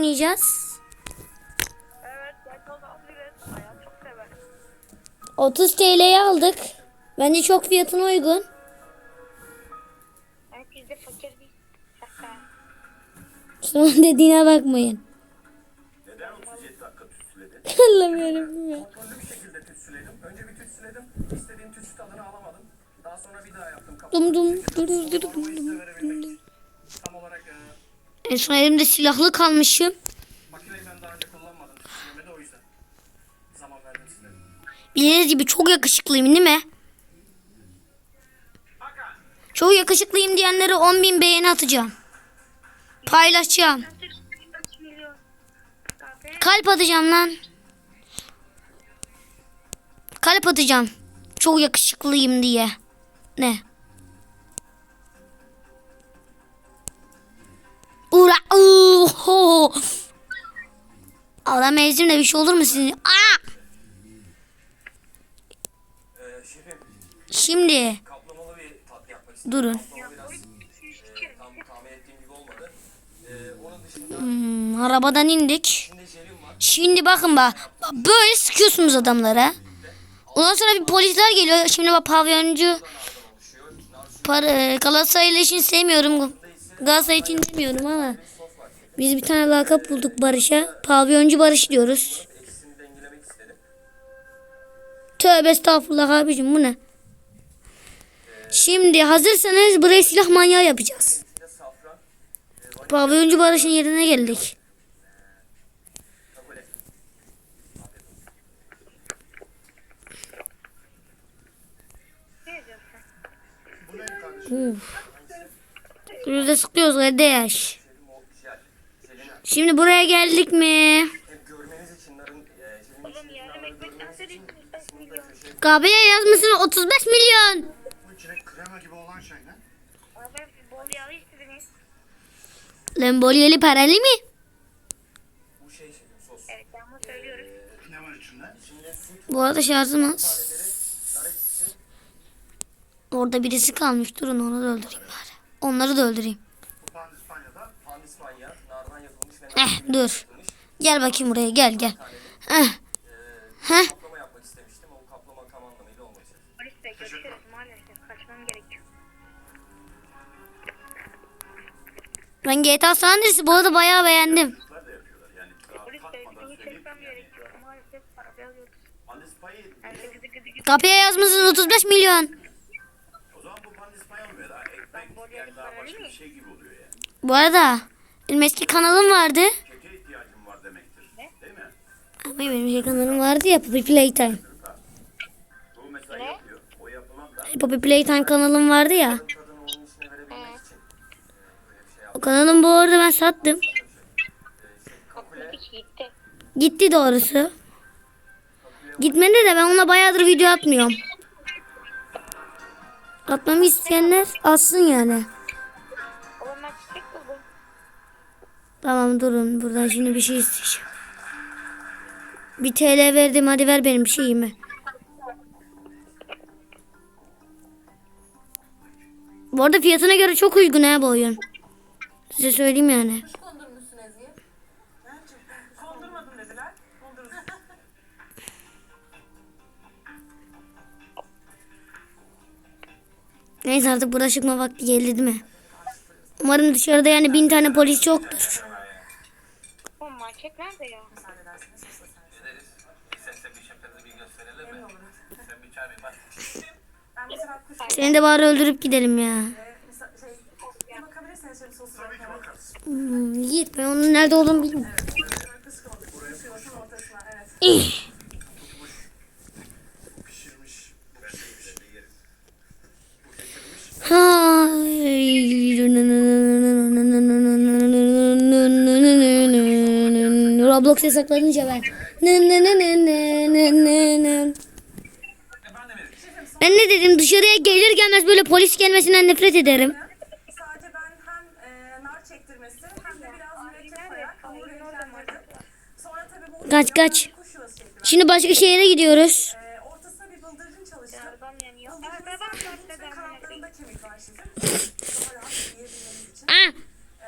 oynayacağız? Evet, Deadpool alırız. Ayağım çok sever. 30 TL'ye aldık. Bence çok fiyatına uygun. Evet, biz de fakir değil. Şaka. Son dediğine bakmayın. Neden 37 dakika tütsüledin? Allah'ım yarabbim ya. Kontrollü bir şekilde tütsüledim. Önce bir tütsüledim. İstediğim tütsü tadını alamadım. Daha sonra bir daha yaptım. Dum dum dur dur dur Formayı En son elimde silahlı kalmışım. Bildiğiniz gibi çok yakışıklıyım değil mi? Çok yakışıklıyım diyenlere 10.000 beğeni atacağım. Paylaşacağım. 3 milyon. Abi, Kalp atacağım lan. Kalp atacağım. Çok yakışıklıyım diye. Ne? Ezdim de bir şey olur mu sizin? Aa! Şimdi durun. Hmm, arabadan indik. Şimdi bakın bak. bak Böyle sıkıyorsunuz adamlara. Ondan sonra bir polisler geliyor. Şimdi bak pavyoncu para, Galatasaray için sevmiyorum. Galatasaray için demiyorum ama biz bir tane lakap bulduk Barış'a. Pavyoncu Barış diyoruz. Tövbe estağfurullah abicim bu ne? Şimdi hazırsanız buraya silah manyağı yapacağız. Safran. Pavyoncu Barış'ın yerine geldik. Diyorsun? Yüzde sıkıyoruz kardeş. Şimdi buraya geldik mi? e, jelin Oğlum yarım ekmek nasıl 5 milyon? Kahveye yazmışsın 35 milyon. Bu içine krema gibi olan şey? Abi, bol yağlı istediniz. Lamborghini paralı mı? bu şey. Evet, süt Bu arada şarjım az. Orada birisi kalmış. Durun onu da öldüreyim bari. Onları da öldüreyim. Eh dur. Gel bakayım buraya gel gel. Eh. Heh. Polis bey, görüşürüz. Maalesef kaçmam gerekiyor. Ben GTA San Andreas'ı bu arada bayağı beğendim. Polis bey, videoyu çekmem gerekiyor. Maalesef para alıyoruz. Ben de gıdı gıdı gıdı. Kapıya yazmışsın 35 milyon. gibi oluyor yani. Bu arada benim eski kanalım vardı. Keke ihtiyacım var demektir. Değil mi? Ama benim eski kanalım vardı ya Poppy Playtime. Bu mesela yapıyor. O yapılan da Poppy Playtime kanalım vardı ya. O kanalım bu arada ben sattım. Gitti. Gitti doğrusu. Gitmedi de ben ona bayağıdır video atmıyorum. Atmamı isteyenler atsın yani. Tamam durun buradan şimdi bir şey isteyeceğim. Bir TL verdim hadi ver benim şeyimi. Bu arada fiyatına göre çok uygun ha bu oyun. Size söyleyeyim yani. Neyse artık burada çıkma vakti geldi değil mi? Umarım dışarıda yani bin tane polis çoktur. Market nerede ya? İstersen bir şeflerine bir gösterelim mi? Sen bir çay bir bak. Seni de bari öldürüp gidelim ya. Bir şöyle. Hmm, Yiğit ben onun nerede olduğunu bilmiyorum. Ortasına evet. Hay. Roblox yasaklanınca ben. Nı nı nı nı nı nı nı nı. Ben ne dedim dışarıya gelir gelmez böyle polis gelmesinden nefret ederim. Sadece ben hem e, nar çektirmesi hem de biraz mürekkep koyarak hamuru renklendirdim. Sonra tabii bu Kaç kaç. Şimdi başka şehre gidiyoruz. E, ortasına bir bıldırcın çalıştım. Arabam yanıyor. Bıldırcın Arabam ve nerede? kanatlarında kemik var sizin. Daha rahat yiyebilmeniz için. Ah,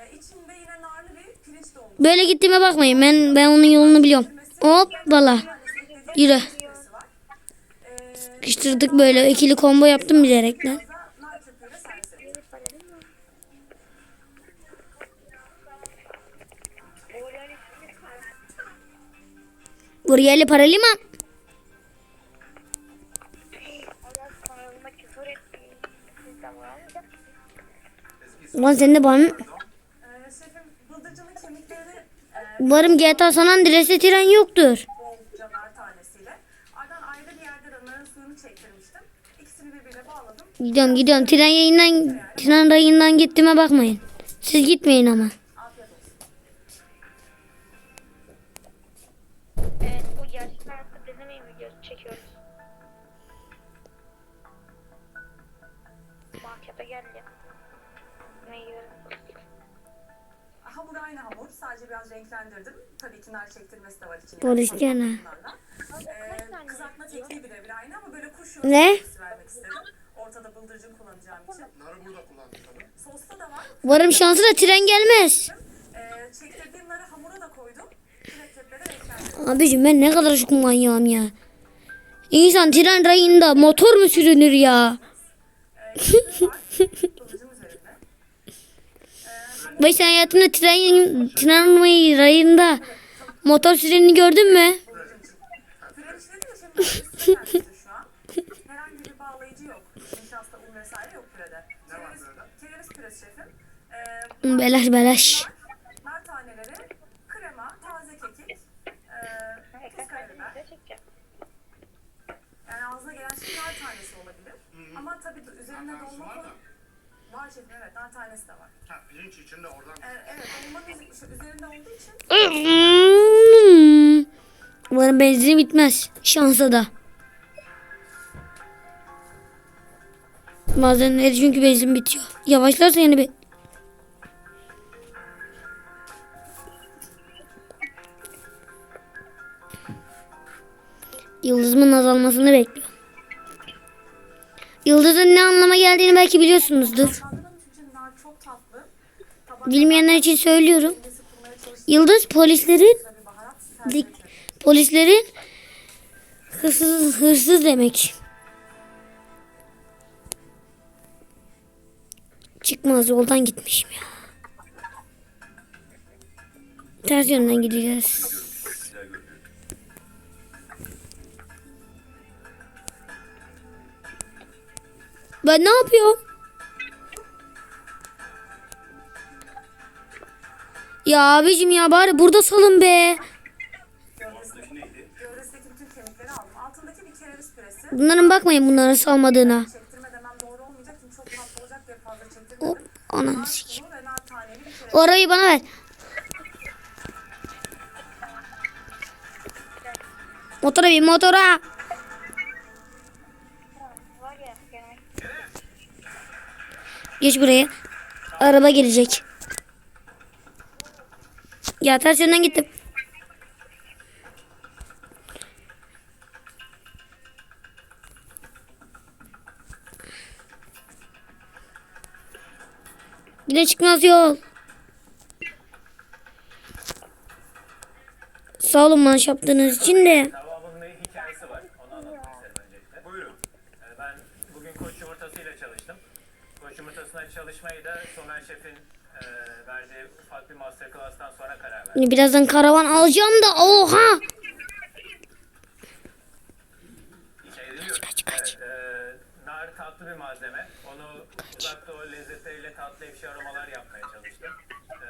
E, içinde yine narlı bir pirinç dolma Böyle gittiğime bakmayın. Ben ben onun yolunu biliyorum. Yürü. Süresi var. Ee, Sıkıştırdık böyle. ikili combo yaptım bilerekten. Buraya var Ulan sen de bana... Ee, şefim bıldırcının kemikleri e, Umarım GTA San Andreas'te tren yoktur. Gidiyorum gidiyorum. Tren yayından, tren rayından gittiğime bakmayın. Siz gitmeyin ama. Sadece biraz renklendirdim. Tabii ki nar çektirmesi de var içinde. Polis gene. Ee, kızartma tekniği birebir aynı ama böyle kuş yoğurdu Ne? vermek istedim. Ortada bıldırcın kullanacağım için. Narı burada kullandık tabii. Sosta da var. Umarım şansı da tren gelmez. Ee, çektirdiğim narı hamura da koydum. Abicim ben ne kadar çok manyağım ya. İnsan tren rayında motor mu sürünür ya? Bıldırcın üzerinde. Bak sen hayatında tren, tren rayında motor sürenini gördün mü? Belaş belaş. nar taneleri, krema, taze kekik, tuz karabiber. Ne çekeceğim? Yani ağzına gelen şey nar tanesi olabilir. Ama tabii üzerine dolma şefim evet nar tanesi de var. Ha, pirinç içinde oradan. Ee, evet dolmanın işte üzerinde olduğu için Umarım benzin bitmez. Şansa da. Bazenleri çünkü benzin bitiyor. Yavaşlarsa yine bir... Yıldızımın azalmasını bekliyorum. Yıldızın ne anlama geldiğini belki biliyorsunuzdur. Çok tatlı. Bilmeyenler için söylüyorum. Yıldız polislerin servis dik- polislerin hırsız hırsız demek. Çıkmaz yoldan gitmişim ya. Ters yönden gideceğiz. Ben ne yapıyorum? Ya abicim ya bari burada salın be. Bunların bakmayın bunların salmadığına. Hop ananı sikeyim. Orayı bana ver. Motora bin motora. Geç buraya. Araba gelecek. Ya ters yönden gittim. Yine çıkmaz yol. Sağ olun maaş yaptığınız için de. Davamın bir hikayesi var. Onu anlatmak isterim öncelikle. Buyurun. Ben bugün koç yumurtasıyla çalıştım. Koç yumurtasına çalışmayı da Somer Şef'in e, verdiği ufak bir masterclass'tan sonra karar verdim. Şimdi birazdan karavan alacağım da oha. Kaç kaç, kaç. nar tatlı bir malzeme. Onu uzak doğu lezzetleriyle tatlı ekşi aromalar yapmaya çalıştım. E,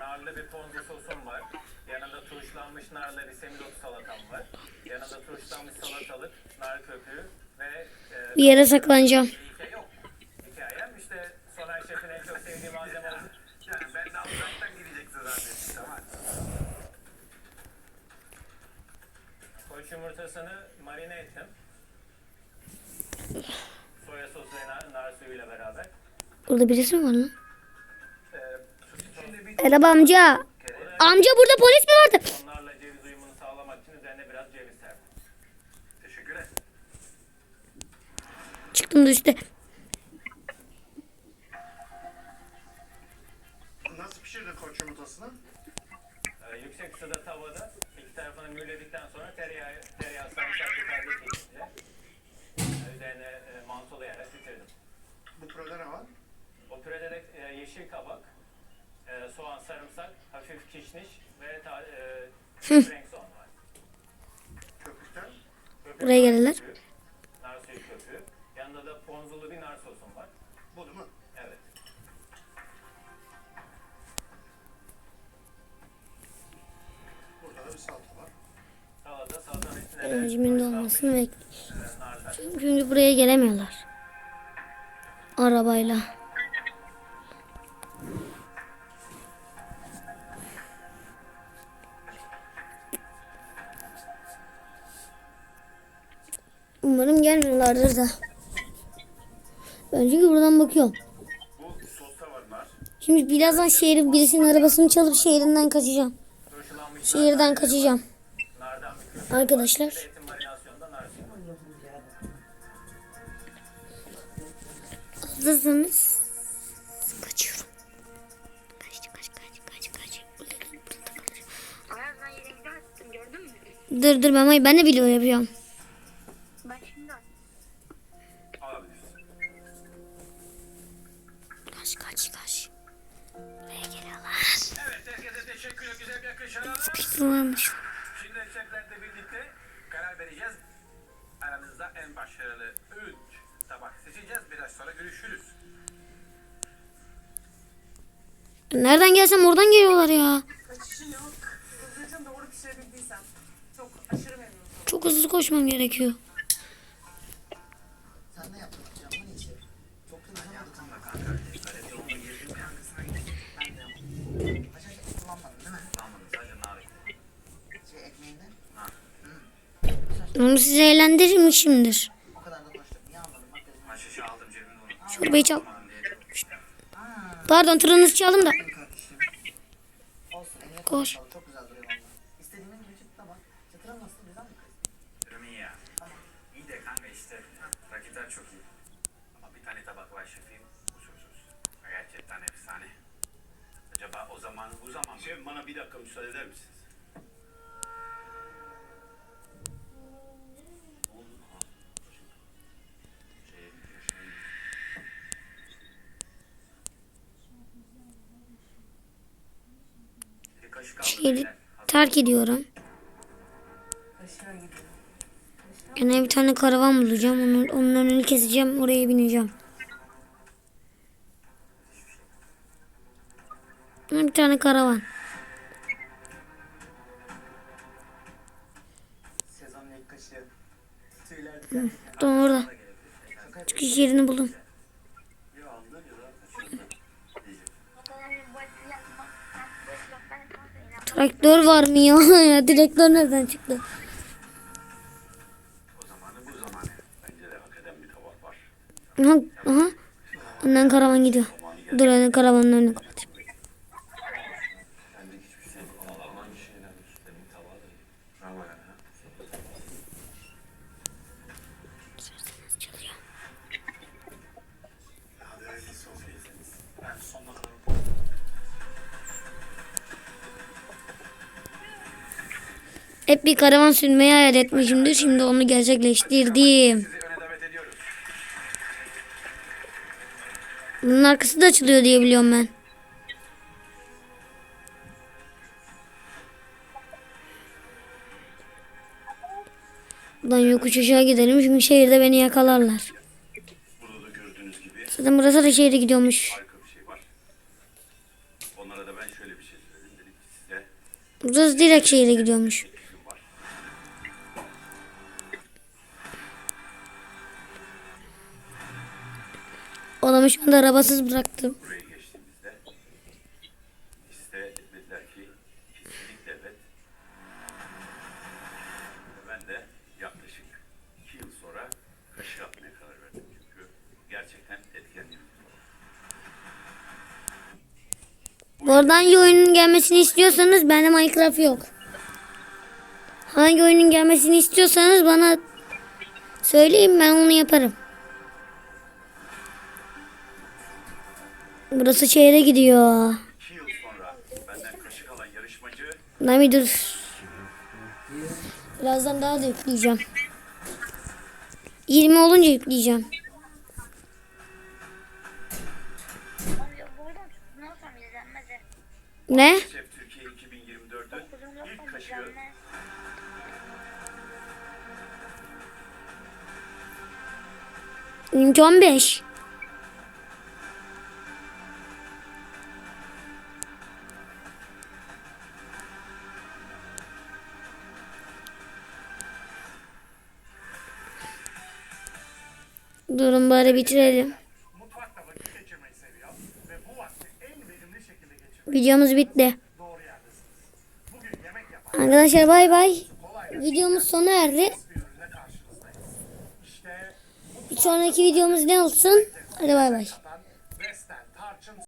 narlı bir ponzu sosum var. Yanında turşulanmış narla bir semizotu salatam var. Yanında turşulanmış salatalık, nar köpüğü ve e, Bir yere saklanacağım. Şef'in en çok sevdiği malzeme oldu. Yani ben de uzaktan gideceksin zannettim. Tamam. Koç yumurtasını marine ettim. Soya sosu ve nar, nar suyuyla beraber. Burada birisi mi var lan? Ee, Merhaba amca. Amca burada polis mi vardı? onlarla ceviz uyumunu sağlamak için üzerine biraz ceviz serptim. Teşekkür ederim. Çıktım da üstte. Pişirdin koç yumurtasını? Ee, yüksek ısıda tavada iki tarafını mühürledikten sonra tereyağı, tereyağı sarımsaklı taze şekilde e, üzerine e, mantolayarak bitirdim. Bu pürede ne var? O pürede de e, yeşil kabak, e, soğan, sarımsak, hafif kişniş ve ta, e, renk soğan var. Köpükten. Köpük Buraya gelirler. Nar suyu köpüğü. Yanında da ponzulu bir nar sosum var. Bu değil salatanın üstüne de Öğrencimin de olmasını bekliyorum. Çünkü buraya gelemiyorlar. Arabayla. Umarım gelmiyorlardır da. Ben çünkü buradan bakıyorum. Şimdi birazdan şehrin birisinin arabasını çalıp şehrinden kaçacağım. Şehirden kaçacağım. Var. Hazırsanız kaçıyorum. Kaç kaç kaç kaç kaç. Mü? Dur dur ben, ben de video yapıyorum. Ben şimdi. Kaç kaç kaç. Buraya geliyorlar. Evet, herkese teşekkürler. Güzel bir akış alalım. Varmış. Şimdi şeflerle birlikte karar vereceğiz. Aramızda en başarılı 3 tabak seçeceğiz. Biraz sonra görüşürüz. Nereden gelsem oradan geliyorlar ya. Kaçışı yok. Hızlıca doğru pişirebildiysem. Çok aşırı memnunum. Çok hızlı koşmam gerekiyor. Rakipler çok iyi. Ama bir tane tabak var şefim. Kusursuz. Gerçekten efsane. Acaba o zaman bu zaman mı? Şef bana bir dakika müsaade eder misiniz? Şehri terk ediyorum. Yine bir tane karavan bulacağım. Onun, onun önünü keseceğim. Oraya bineceğim. Bir tane karavan. Tamam orada. Çıkış yerini buldum. Var mı ya? ya traktör nereden çıktı? Aha, aha. Önden karavan gidiyor. Dur hadi karavanın önünü Hep bir karavan sürmeyi hayal etmişimdir. Şimdi onu gerçekleştirdim. Bunun arkası da açılıyor diye biliyorum ben. Buradan yokuş aşağı gidelim çünkü şehirde beni yakalarlar. Zaten burası da şehre gidiyormuş. Burası direkt şehre gidiyormuş. Verdim. Çünkü gerçekten etkileniyor. Bu arada hangi oyunun gelmesini istiyorsanız bende Minecraft yok. Hangi oyunun gelmesini istiyorsanız bana söyleyin ben onu yaparım. Burası şehre gidiyor. Nami dur. Birazdan daha da yükleyeceğim. 20 olunca yükleyeceğim. Ne? John 5. Durun bari bitirelim. Videomuz bitti. Arkadaşlar bay bay. Videomuz sona erdi. Bir sonraki videomuz ne olsun? Hadi bay bay.